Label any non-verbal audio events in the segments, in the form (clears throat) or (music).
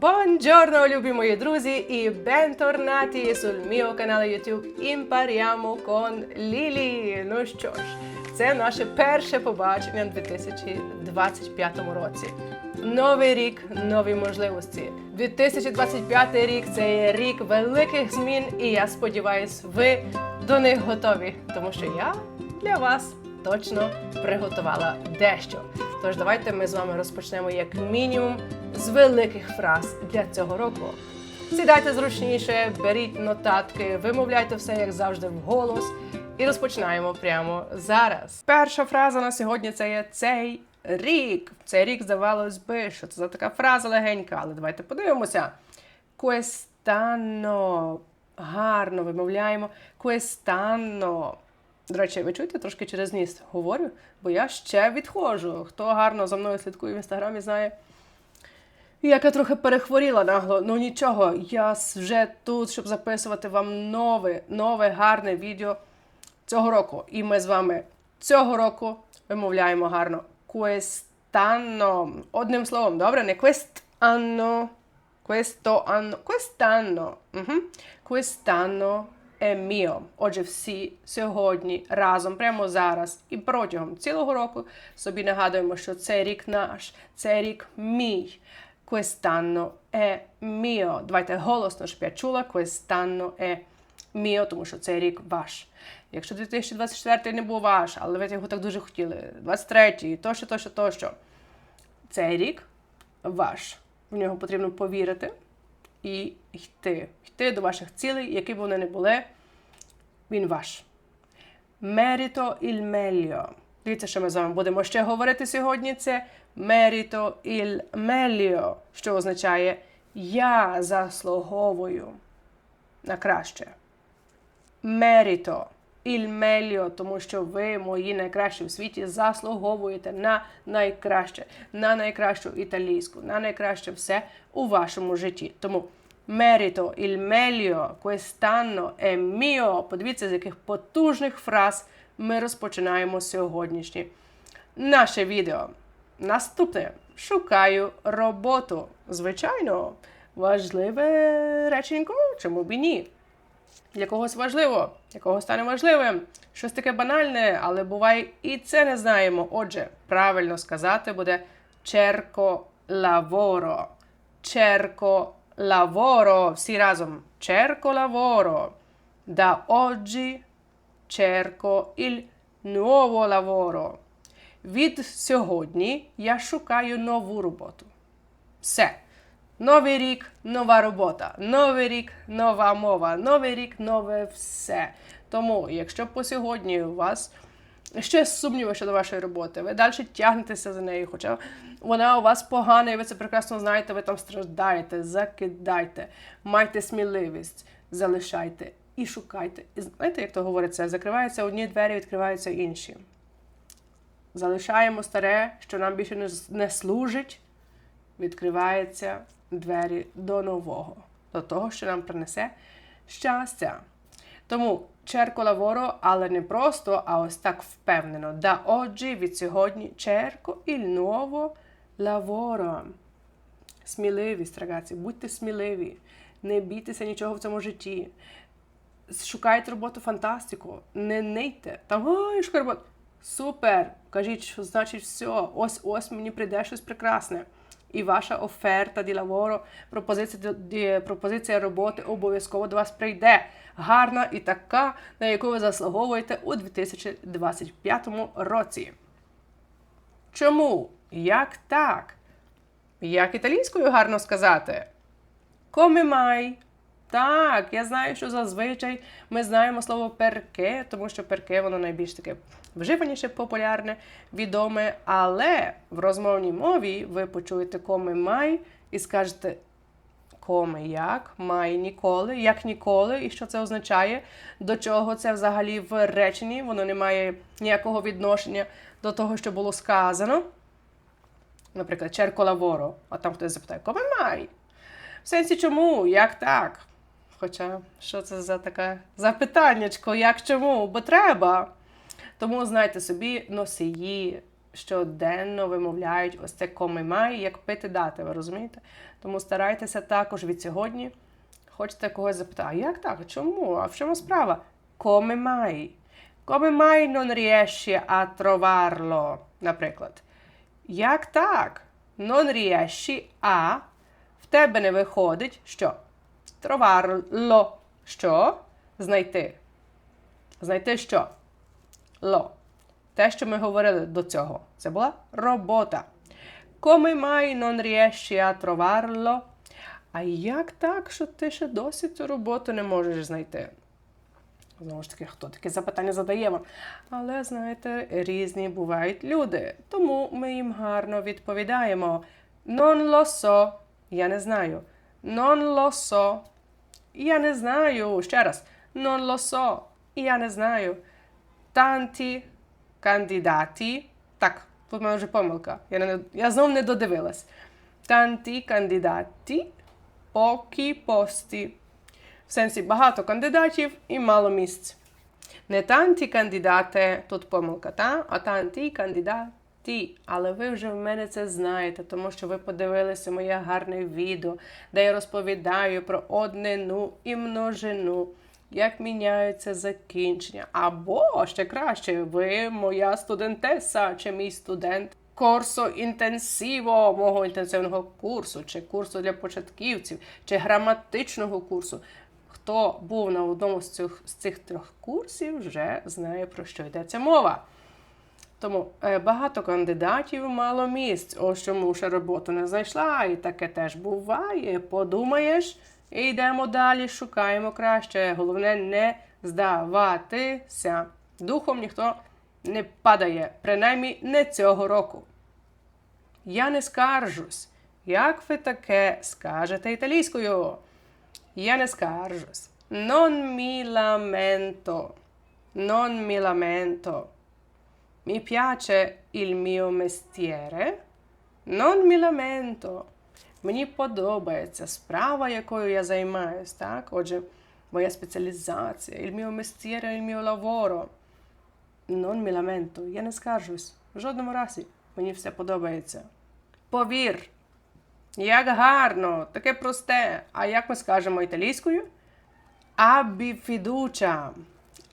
Buongiorno, любі мої друзі, і bentornati sul mio canale YouTube Impariamo con Lili. Ну що ж, це наше перше побачення у 2025 році. Новий рік, нові можливості. 2025 рік це є рік великих змін, і я сподіваюся, ви до них готові, тому що я для вас точно приготувала дещо. Тож давайте ми з вами розпочнемо як мінімум з великих фраз для цього року. Сідайте зручніше, беріть нотатки, вимовляйте все як завжди вголос. І розпочинаємо прямо зараз. Перша фраза на сьогодні це є цей рік. Цей рік здавалось би, що це за така фраза легенька, але давайте подивимося. Quest'anno. Гарно вимовляємо. Quest'anno. До речі, ви чуєте, трошки через ніс говорю, бо я ще відходжу. Хто гарно за мною слідкує в інстаграмі, знає. Як я трохи перехворіла нагло, ну нічого, я вже тут, щоб записувати вам нове, нове гарне відео цього року. І ми з вами цього року вимовляємо гарно quest'anno. Одним словом, добре, не quest'anno, questo anno, quest'anno. È mio. Отже, всі сьогодні разом, прямо зараз і протягом цілого року собі нагадуємо, що це рік наш, це рік мій. Quest'anno è mio. Давайте голосно, щоб я чула. Quest'anno è mio, тому що цей рік ваш. Якщо 2024 не був ваш, але ви його так дуже хотіли, 23-й, тощо, тощо, тощо. Цей рік ваш. В нього потрібно повірити і йти. Йти до ваших цілей, які б вони не були. Він ваш. Merito il meglio. Дивіться, що ми з вами будемо ще говорити сьогодні. Це merito il meglio, що означає я заслуговую на краще. Merito il meglio, тому що ви, мої найкращі в світі, заслуговуєте на найкраще, на найкращу італійську, на найкраще все у вашому житті. Тому merito il meglio quest'anno è mio. Подивіться, з яких потужних фраз ми розпочинаємо сьогоднішнє наше відео. Наступне шукаю роботу. Звичайно, важливе реченько, чому б і ні. Для когось важливо, для когось стане важливим. Щось таке банальне, але буває і це не знаємо. Отже, правильно сказати буде cerco lavoro. Cerco lavoro. Всі разом. Cerco lavoro. Da oggi cerco il nuovo lavoro. Від сьогодні я шукаю нову роботу. Все. Новий рік, нова робота. Новий рік, нова мова. Новий рік, нове все. Тому, якщо по сьогодні у вас ще сумніви щодо вашої роботи, ви далі тягнетеся за нею, хоча вона у вас погана, і ви це прекрасно знаєте, ви там страждаєте, закидайте, майте сміливість, залишайте і шукайте. І знаєте, як то говориться, закриваються одні двері, відкриваються інші. Залишаємо старе, що нам більше не, служить, відкриваються двері до нового, до того, що нам принесе щастя. Тому черко лаворо, але не просто, а ось так впевнено. Да oggi, від сьогодні, черко il nuovo lavoro. Сміливість, рагazzi, будьте сміливі, не бійтеся нічого в цьому житті. Шукайте роботу фантастику, не нийте. Там ой, шукаю роботу. Супер! Кажіть, що значить все. Ось ось мені прийде щось прекрасне. І ваша оферта ді лаворо, пропозиція, ді, пропозиція роботи обов'язково до вас прийде. Гарна і така, на яку ви заслуговуєте у 2025 році. Чому? Як так? Як італійською гарно сказати? Come mai? Так, я знаю, що зазвичай ми знаємо слово перке, тому що перке воно найбільш таке вживаніше, популярне, відоме. Але в розмовній мові ви почуєте коми май і скажете коми як, май ніколи, як ніколи, і що це означає, до чого це взагалі в реченні, воно не має ніякого відношення до того, що було сказано. Наприклад, черко лаворо, а там хтось запитає, коми май? В сенсі чому? Як так? Хоча, що це за таке запитаннячко, як чому? Бо треба. Тому знайте собі носії щоденно вимовляють ось це коми май, як пити дати, ви розумієте? Тому старайтеся також від сьогодні. Хочете когось запитати, а як так? Чому? А в чому справа? Come mai? Come mai non riesci a trovarlo? Наприклад. Як так? Non riesci a в тебе не виходить що? Trovarlo. Що? Знайти. Знайти що? Ло. Те, що ми говорили до цього. Це була робота. Come mai non riesci a trovarlo? А як так, що ти ще досі цю роботу не можеш знайти? Знову ж таки, хто таке запитання задає вам? Але знаєте, різні бувають люди, тому ми їм гарно відповідаємо. Non lo so. Я не знаю. Non lo so. Я не знаю. Ще раз. Non lo so. Я не знаю. Tanti кандидати. Так, тут в мене вже помилка. Я, не, я знов не додивилась. Tanti кандидати. Поки пости. В сенсі багато кандидатів і мало місць. Не танті кандидати, тут помилка, та? а танті кандидати. Але ви вже в мене це знаєте, тому що ви подивилися моє гарне відео, де я розповідаю про однину і множину, як міняються закінчення. Або ще краще, ви моя студентеса чи мій студент курсу інтенсиво, мого інтенсивного курсу, чи курсу для початківців, чи граматичного курсу. Хто був на одному з цих, з цих трьох курсів, вже знає, про що йдеться мова. Тому е, багато кандидатів, мало місць. Ось чому ще роботу не знайшла, і таке теж буває. Подумаєш, і йдемо далі, шукаємо краще. Головне не здаватися. Духом ніхто не падає, принаймні не цього року. Я не скаржусь. Як ви таке скажете італійською? Я не скаржусь. Non mi lamento. Non mi lamento. Mi piace il mio mestiere. Non mi lamento. Мені подобається справа, якою я займаюсь, так? Отже, моя спеціалізація, il mio mestiere, il mio lavoro. Non mi lamento. Я не скаржусь. В жодному разі. Мені все подобається. Повір. Як гарно, таке просте. А як ми скажемо італійською? Abbi fiducia.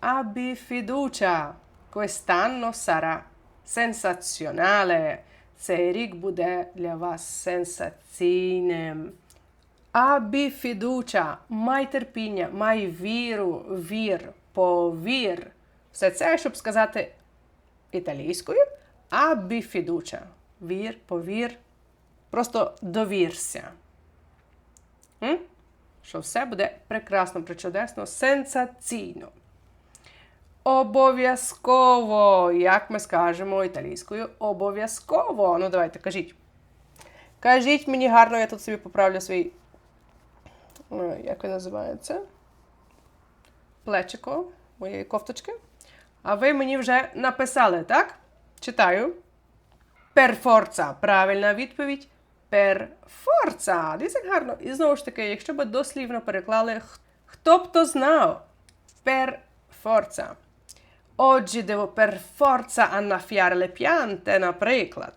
Abbi fiducia. Quest'anno sarà sensazionale. Цей рік буде для вас сенсаційним. Abbi fiducia. Май терпіння, май віру, вір, повір. Все це, щоб сказати італійською. Abbi fiducia. Вір, повір. Просто довірся. М? Що все буде прекрасно, причудесно, сенсаційно. Обов'язково, як ми скажемо італійською, обов'язково. Ну, давайте, кажіть. Кажіть мені гарно, я тут собі поправлю свій. е, Як він називається? Плечико моєї кофточки. А ви мені вже написали, так? Читаю. Forza. Правильна відповідь. Per forza. Дивіться, гарно. І знову ж таки, якщо би дослівно переклали, хто б то знав. Per forza. Oggi devo per forza annaffiare le piante, наприклад.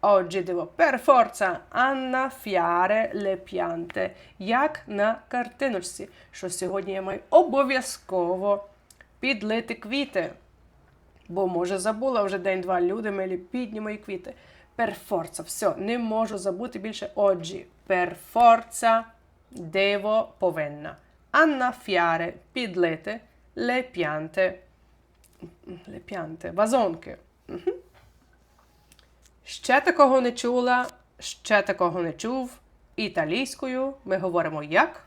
Oggi devo per forza annaffiare le piante. Як на картиночці. Що сьогодні я маю обов'язково підлити квіти. Бо, може, забула вже день-два люди милі, бідні мої квіти. Forza, все, не можу забути більше. Per forza devo повинна. Annaffiare, підлити, le piante. Le piante, вазонки. Мгм. Ще такого не чула, ще такого не чув. Італійською ми говоримо як?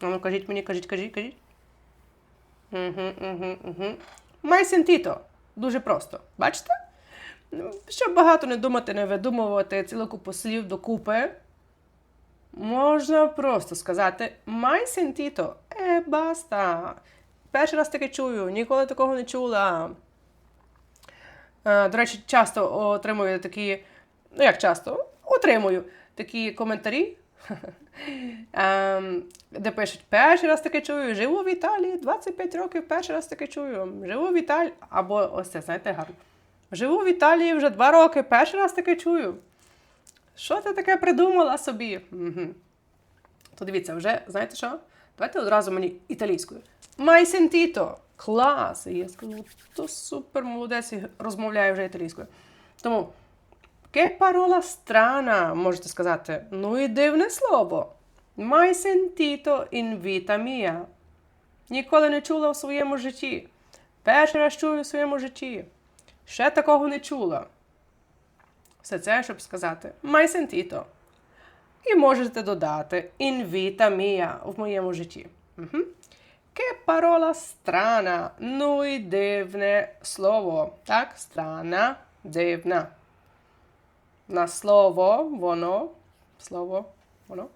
Ну, кажіть мені, кажіть, кажіть, кажіть. Угу, угу, угу. Май сентіто. Дуже просто. Бачите? Щоб багато не думати, не видумувати цілу купу слів докупи, можна просто сказати май сентіто. Е, баста. Перший раз таке чую, ніколи такого не чула. Е, До речі, часто отримую такі, ну як часто, отримую такі коментарі, (laughs) ем, де пишуть, перший раз таке чую, живу в Італії, 25 років, перший раз таке чую, живу в Італії. Або ось це, знаєте, гарно. Живу в Італії вже два роки, перший раз таке чую. Що ти таке придумала собі? Угу. То дивіться, вже знаєте що? Давайте одразу мені італійською. Mai sentito. Клас! І я скажу, то супер молодець і розмовляю вже італійською. Тому, che parola strana, можете сказати. Ну і дивне слово. Mai sentito in vita mia. Ніколи не чула в своєму житті. Перший раз чую в своєму житті. Ще такого не чула. Все це, щоб сказати mai sentito. І можете додати vita mia в моєму житті. Угу. Che parola strana. Ну і дивне слово. Так, страна, дивна. На слово, воно, слово, воно.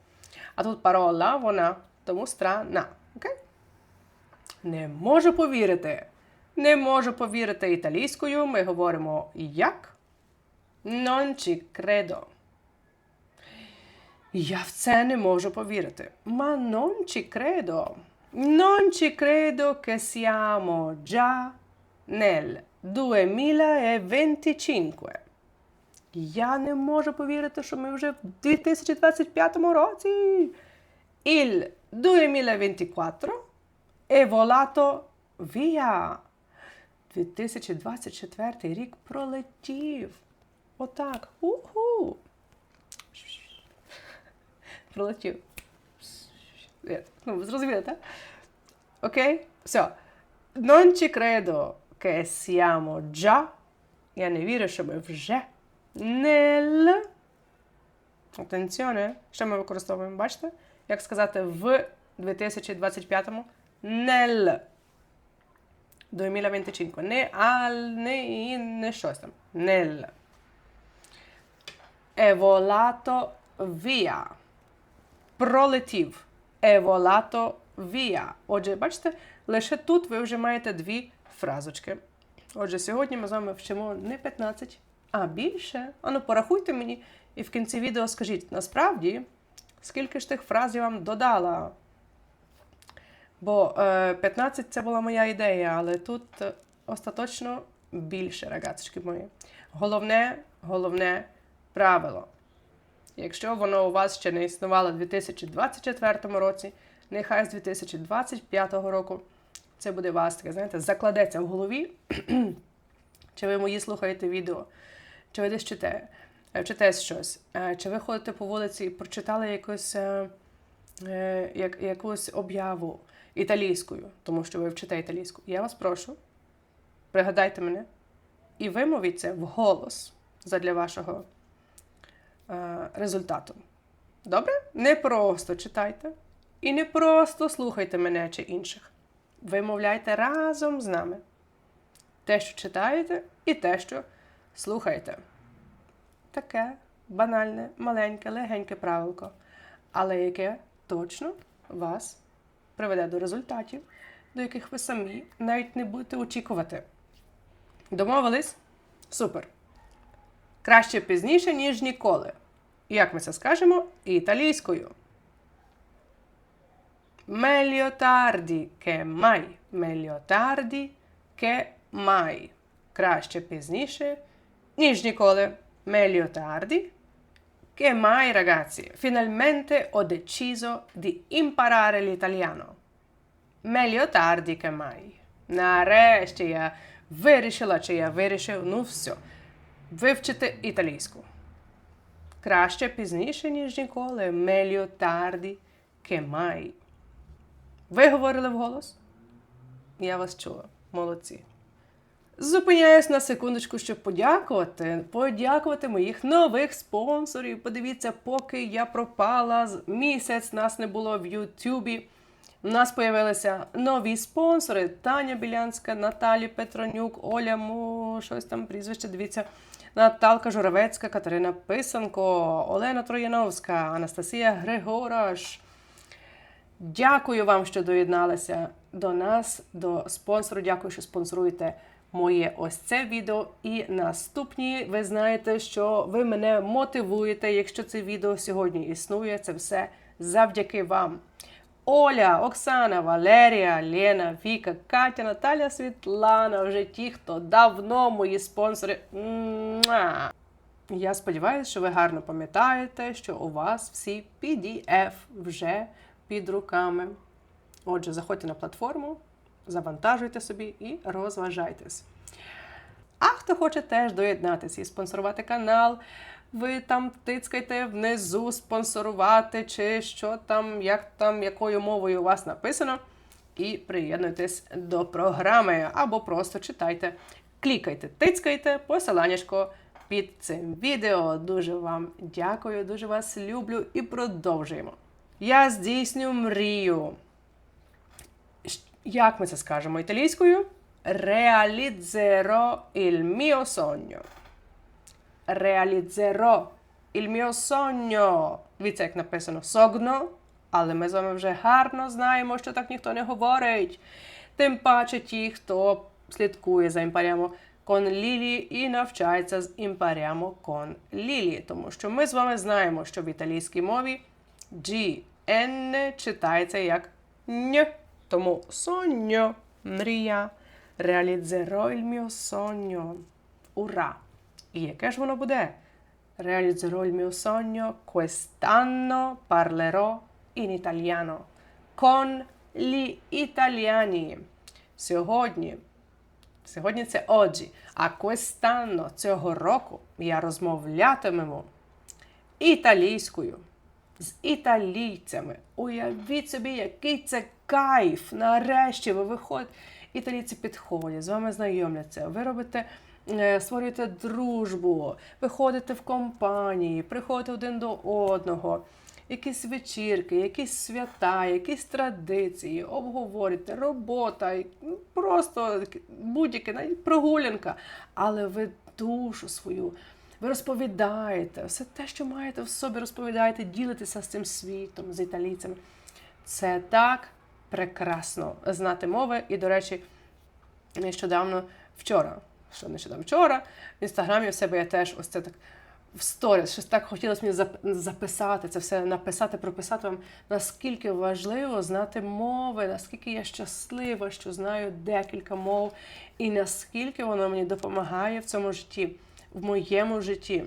А тут парола, вона, тому страна. Окей? Не можу повірити. Не можу повірити італійською. Ми говоримо як? Non ci credo. Я в це не можу повірити. Ma non ci credo. Non ci credo che siamo già nel 2025. Я не можу повірити, що ми вже в 2025 році. Il 2024 è volato via. 2024 рік пролетів. Отак. Уху. Пролетів. Ну, зрозуміли, так? Окей? Все. Non ci credo che siamo già. Я не вірю, що ми вже. Nel. Attenzione. Що ми використовуємо? Бачите? Як сказати в 2025-му? Nel 2025. Не al, не in, не щось там. Nel. È volato via. Пролетів. È volato via. Отже, бачите, лише тут ви вже маєте дві фразочки. Отже, сьогодні ми з вами вчимо не 15, а більше. Ану, порахуйте мені і в кінці відео скажіть, насправді, скільки ж тих фраз я вам додала. Бо е, 15 це була моя ідея, але тут е, остаточно більше, рагацочки мої. Головне, головне правило. Якщо воно у вас ще не існувало у 2024 році, нехай з 2025 року це буде вас таке, знаєте, закладеться в голові. (clears throat) чи ви мої слухаєте відео, чи ви десь читаєте, читаєте щось, е, чи ви ходите по вулиці і прочитали якусь, е, е, як, якусь об'яву італійською, тому що ви вчите італійську. Я вас прошу, пригадайте мене і вимовіть це вголос задля вашого е, результату. Добре? Не просто читайте і не просто слухайте мене чи інших. Вимовляйте разом з нами те, що читаєте, і те, що слухаєте. Таке банальне, маленьке, легеньке правилко, але яке точно вас приведе до результатів, до яких ви самі навіть не будете очікувати. Домовились? Супер! Краще пізніше, ніж ніколи. Як ми це скажемо італійською. Meglio tardi che mai. Meglio tardi. Краще пізніше, ніж ніколи. Meglio che mai, ragazzi. Finalmente ho deciso di imparare l'italiano. Meglio tardi che mai. Нарешті я вирішила, чи я вирішив, ну все. Вивчити італійську. Краще пізніше, ніж ніколи. Meglio tardi che mai. Ви говорили вголос? Я вас чула. Молодці. Зупиняюсь на секундочку, щоб подякувати. Подякувати моїх нових спонсорів. Подивіться, поки я пропала місяць, нас не було в Ютубі. У нас появилися нові спонсори: Таня Білянська, Наталі Петронюк, Оля Му, щось там прізвище. Дивіться, Наталка Журавецька, Катерина Писанко, Олена Трояновська, Анастасія Григораш. Дякую вам, що доєдналися до нас, до спонсору. Дякую, що спонсоруєте моє ось це відео. І наступні. Ви знаєте, що ви мене мотивуєте, якщо це відео сьогодні існує. Це все завдяки вам. Оля, Оксана, Валерія, Лена, Віка, Катя, Наталя, Світлана. Вже ті, хто давно мої спонсори. Я сподіваюся, що ви гарно пам'ятаєте, що у вас всі PDF вже під руками. Отже, заходьте на платформу, завантажуйте собі і розважайтесь. А хто хоче теж доєднатися і спонсорувати канал, ви там тицькайте внизу спонсорувати, чи що там, як там, якою мовою у вас написано, і приєднуйтесь до програми, або просто читайте. Клікайте, тицькайте посиланнячко під цим відео. Дуже вам дякую, дуже вас люблю і продовжуємо. Я здійсню мрію. Як ми це скажемо італійською? Realizzerò il mio sogno. Realizzerò il mio sogno. Дивіться, як написано согно, але ми з вами вже гарно знаємо, що так ніхто не говорить. Тим паче ті, хто слідкує за імпаріамо кон Лілі і навчається з імпаріамо кон Лілі. Тому що ми з вами знаємо, що в італійській мові G, N читається як н. Тому соньо, мрія. Realizzerò il mio sogno. Ура! І яке ж воно буде? Realizzerò il mio sogno quest'anno parlerò in italiano con gli italiani. Сьогодні, сьогодні це оджі, а quest'anno цього року я розмовлятимемо італійською з італійцями. Уявіть собі, який це кайф. Нарешті ви виходите. Італійці підходять, з вами знайомляться. Ви робите, е, створюєте дружбу, виходите в компанії, приходите один до одного. Якісь вечірки, якісь свята, якісь традиції, обговорюєте, робота, ну, просто будь-яке, навіть прогулянка. Але ви душу свою ви розповідаєте, все те, що маєте в собі, розповідаєте, ділитеся з цим світом, з італійцями. Це так прекрасно знати мови. І, до речі, нещодавно вчора, що нещодавно вчора, в інстаграмі в себе я теж ось це так в сторіс, щось так хотілося мені записати, це все написати, прописати вам, наскільки важливо знати мови, наскільки я щаслива, що знаю декілька мов, і наскільки воно мені допомагає в цьому житті, в моєму житті.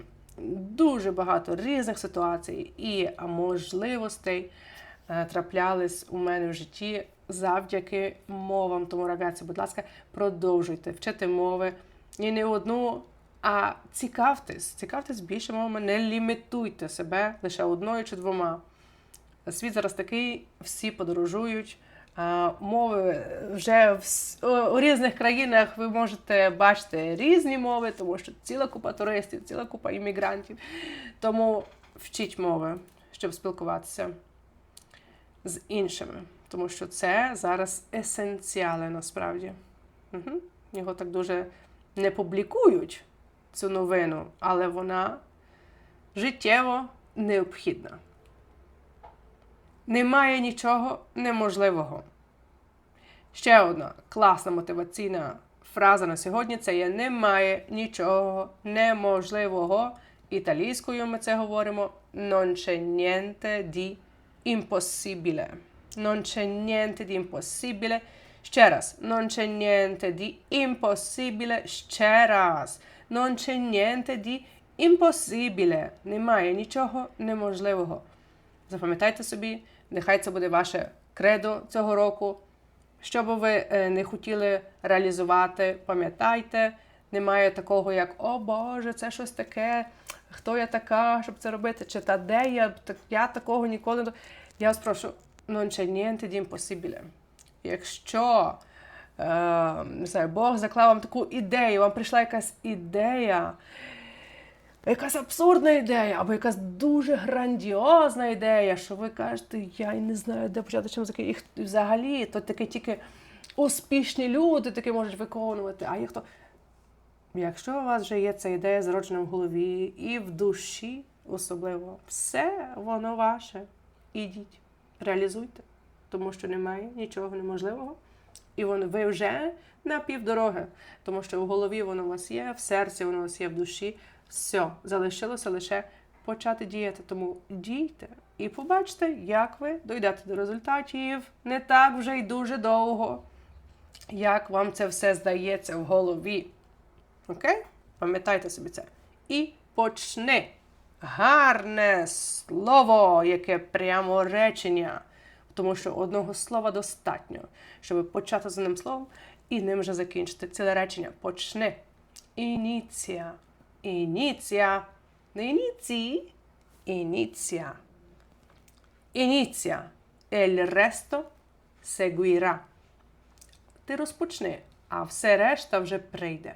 Дуже багато різних ситуацій і можливостей е, траплялись у мене в житті завдяки мовам. Тому, рагazzi, будь ласка, продовжуйте вчити мови і не одну, а цікавтесь, цікавтесь більше мовами, не лімітуйте себе лише одною чи двома. Світ зараз такий, всі подорожують. Мови вже в, у різних країнах ви можете бачити різні мови, тому що ціла купа туристів, ціла купа іммігрантів. Тому вчіть мови, щоб спілкуватися з іншими. Тому що це зараз есенціале насправді. Угу. Його так дуже не публікують, цю новину, але вона життєво необхідна. Немає нічого неможливого. Ще одна класна мотиваційна фраза на сьогодні це є немає нічого неможливого. Італійською ми це говоримо non c'è niente di impossibile. Non c'è niente di impossibile. Ще раз. Non c'è niente di impossibile. Ще раз. Non c'è niente di impossibile. Немає нічого неможливого. Запам'ятайте собі, нехай це буде ваше кредо цього року. Що би ви е, не хотіли реалізувати, пам'ятайте, немає такого, як О Боже, це щось таке. Хто я така, щоб це робити? Чи та де я? Я такого ніколи не. Я вас прошу, non c'è niente di impossibile. Якщо е, не знаю, Бог заклав вам таку ідею, вам прийшла якась ідея, якась абсурдна ідея, або якась дуже грандіозна ідея, що ви кажете, я й не знаю, де почати чим закінчити. І і взагалі, то таке тільки успішні люди таке можуть виконувати. А є. Якщо у вас вже є ця ідея зароджена в голові і в душі, особливо, все воно ваше. Ідіть, реалізуйте, тому що немає нічого неможливого. І воно, ви вже на півдороги, тому що в голові воно у вас є, в серці воно у вас є, в душі. Все, залишилося лише почати діяти. Тому дійте і побачите, як ви дійдете до результатів не так вже й дуже довго, як вам це все здається в голові. Окей? Пам'ятайте собі це. І почни. Гарне слово, яке прямо речення. Тому що одного слова достатньо, щоб почати за ним словом і ним вже закінчити. Ціле речення почни. Ініція. Ініція. Не ініції. Ініція. Ініція. El resto seguirá. Ти розпочни, а все решта вже прийде.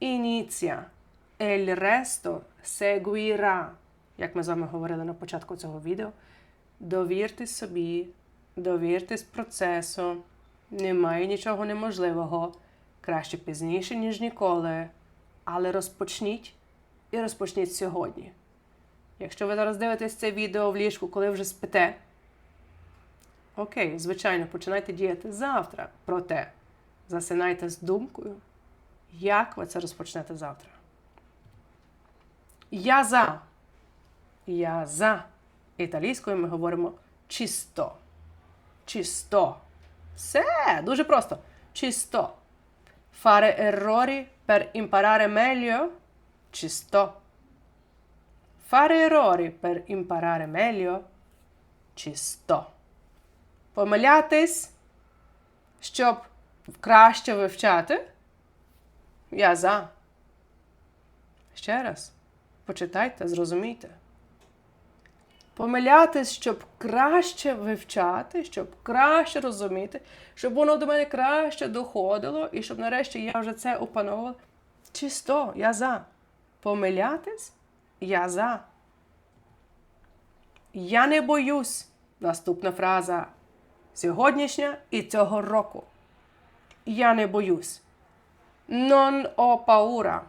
Ініція. El resto seguirá. Як ми з вами говорили на початку цього відео. Довіртесь собі, довіртесь процесу. Немає нічого неможливого. Краще пізніше, ніж ніколи. Але розпочніть і розпочніть сьогодні. Якщо ви зараз дивитесь це відео в ліжку, коли вже спите, окей, звичайно, починайте діяти завтра. Проте засинайте з думкою, як ви це розпочнете завтра. Я за. Я за. Італійською ми говоримо чисто. Чисто. Все, дуже просто. Чисто. Fare errori per imparare meglio. Чисто. Fare errori per imparare meglio. Чисто. Помилятись, щоб краще вивчати. Я за. Ще раз. Почитайте, зрозумійте. Помилятись, щоб краще вивчати, щоб краще розуміти, щоб воно до мене краще доходило, і щоб нарешті я вже це опановувала. Чисто, я за. Помилятись, я за. Я не боюсь. Наступна фраза сьогоднішня і цього року. Я не боюсь. Non ho paura.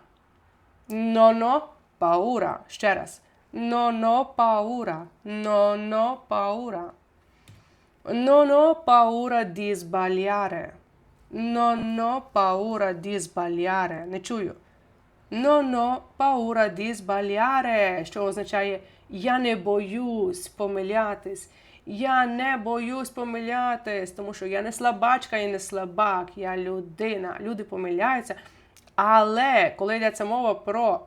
Non ho paura. Ще раз. Non ho paura. Non ho paura. Non ho paura di sbagliare. Non ho paura di sbagliare. Не чую. Non ho paura di sbagliare, що означає я не боюсь помилятись. Я не боюсь помилятись, тому що я не слабачка і не слабак, я людина. Люди помиляються. Але коли йдеться мова про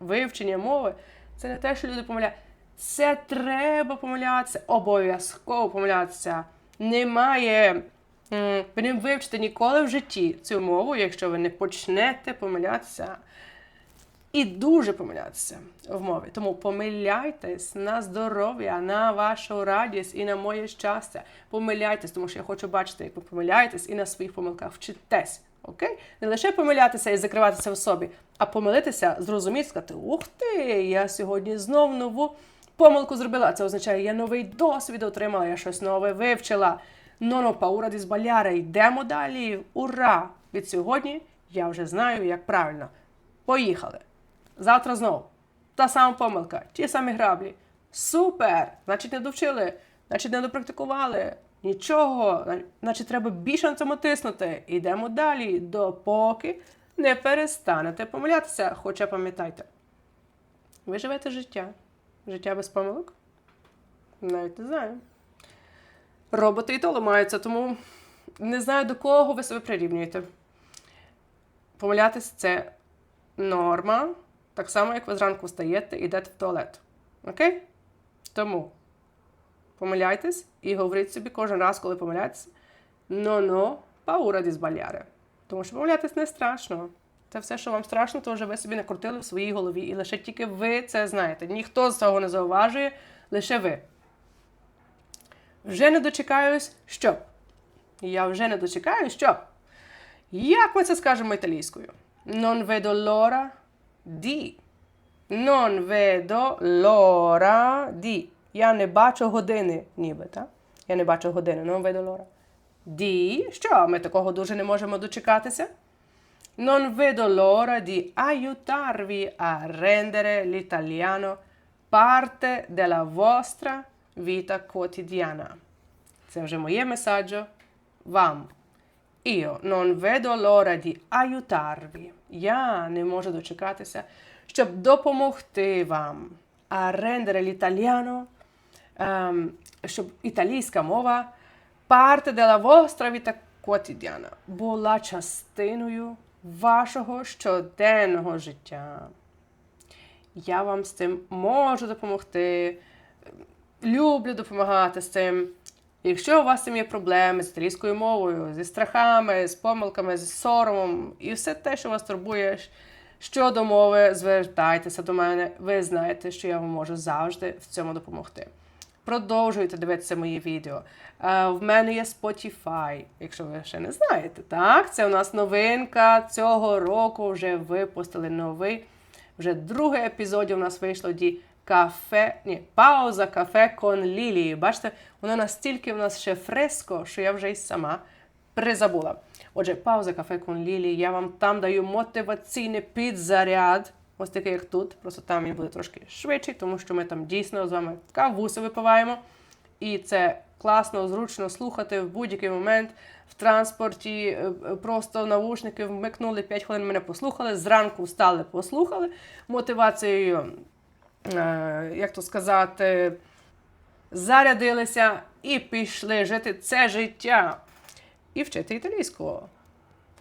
вивчення мови, це не те, що люди помиляються. Це треба помилятися, обов'язково помилятися. Немає. Ви не вивчите ніколи в житті цю мову, якщо ви не почнете помилятися. І дуже помилятися в мові. Тому помиляйтесь на здоров'я, на вашу радість і на моє щастя. Помиляйтесь, тому що я хочу бачити, як ви помиляєтесь і на своїх помилках вчитесь. Окей? Не лише помилятися і закриватися в собі, а помилитися, зрозуміти, сказати: Ух ти! Я сьогодні знов нову помилку зробила. Це означає, я новий досвід отримала, я щось нове вивчила. Ноно паура ді збаляре. Йдемо далі. Ура! Від сьогодні я вже знаю, як правильно. Поїхали! Завтра знову. Та сама помилка, ті самі граблі. Супер! Значить, не довчили, значить, не допрактикували. Нічого, значить, треба більше на цьому тиснути. Йдемо далі, допоки не перестанете помилятися. Хоча пам'ятайте, ви живете життя. Життя без помилок? Навіть не знаю. Роботи і то ламаються, тому не знаю, до кого ви себе прирівнюєте. Помилятись це норма. Так само, як ви зранку встаєте і йдете в туалет. Окей? Тому помиляйтесь і говоріть собі кожен раз, коли помиляєтесь, но-но, паура ді збаляре. Тому що помилятись не страшно. Це все, що вам страшно, то вже ви собі накрутили в своїй голові. І лише тільки ви це знаєте. Ніхто з цього не зауважує, лише ви. Вже не дочекаюсь, що? Я вже не дочекаюсь, що? Як ми це скажемо італійською? Non vedo l'ora di. Non vedo l'ora di. Я не бачу години, ніби, так? Я не бачу години. Di. Що? Ми такого дуже не можемо дочекатися. Non vedo l'ora di aiutarvi a rendere l'italiano parte della vostra vita quotidiana. Це вже моє месаджо вам. Io non vedo l'ora di aiutarvi. Я не можу дочекатися, щоб допомогти вам. А ем, щоб італійська мова parte della vostra vita quotidiana була частиною вашого щоденного життя. Я вам з цим можу допомогти. Люблю допомагати з цим. Якщо у вас цим є проблеми з італійською мовою, зі страхами, з помилками, з соромом і все те, що вас турбує щодо мови, звертайтеся до мене. Ви знаєте, що я вам можу завжди в цьому допомогти. Продовжуйте дивитися мої відео. Е, В мене є Spotify, якщо ви ще не знаєте. Так, це у нас новинка цього року. Вже випустили новий. Вже другий епізод у нас вийшло ді кафе. Ні, пауза кафе кон Лілії. Бачите, воно настільки в нас ще фреско, що я вже й сама призабула. Отже, пауза кафе кон Лілії. Я вам там даю мотиваційний підзаряд. Ось такий, як тут. Просто там він буде трошки швидший, тому що ми там дійсно з вами кавуси випиваємо. І це класно, зручно слухати в будь-який момент в транспорті. е, е, Просто навушники вмикнули 5 хвилин мене послухали. Зранку встали, послухали. Мотивацією, е, як то сказати, зарядилися і пішли жити це життя. І вчити італійську,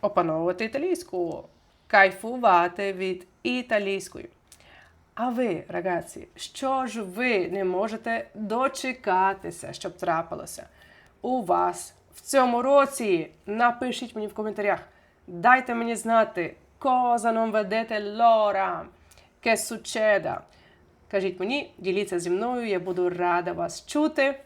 опановувати італійську, кайфувати від італійської. А ви, рагazzi, що ж ви не можете дочекатися, щоб трапилося у вас в цьому році? Напишіть мені в коментарях. Дайте мені знати, cosa non vedete l'ora, che succeda. Кажіть мені, діліться зі мною, я буду рада вас чути.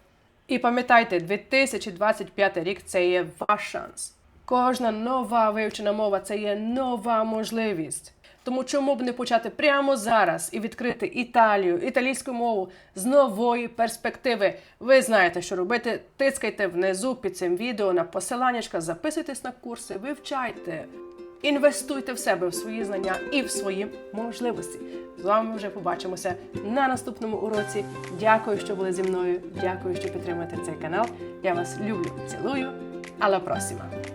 І пам'ятайте, 2025 рік це є ваш шанс. Кожна нова вивчена мова це є нова можливість. Тому чому б не почати прямо зараз і відкрити Італію, італійську мову з нової перспективи? Ви знаєте, що робити. Тискайте внизу під цим відео на посиланнячка, записуйтесь на курси, вивчайте, інвестуйте в себе, в свої знання і в свої можливості. З вами вже побачимося на наступному уроці. Дякую, що були зі мною. Дякую, що підтримуєте цей канал. Я вас люблю, цілую. Alla prossima!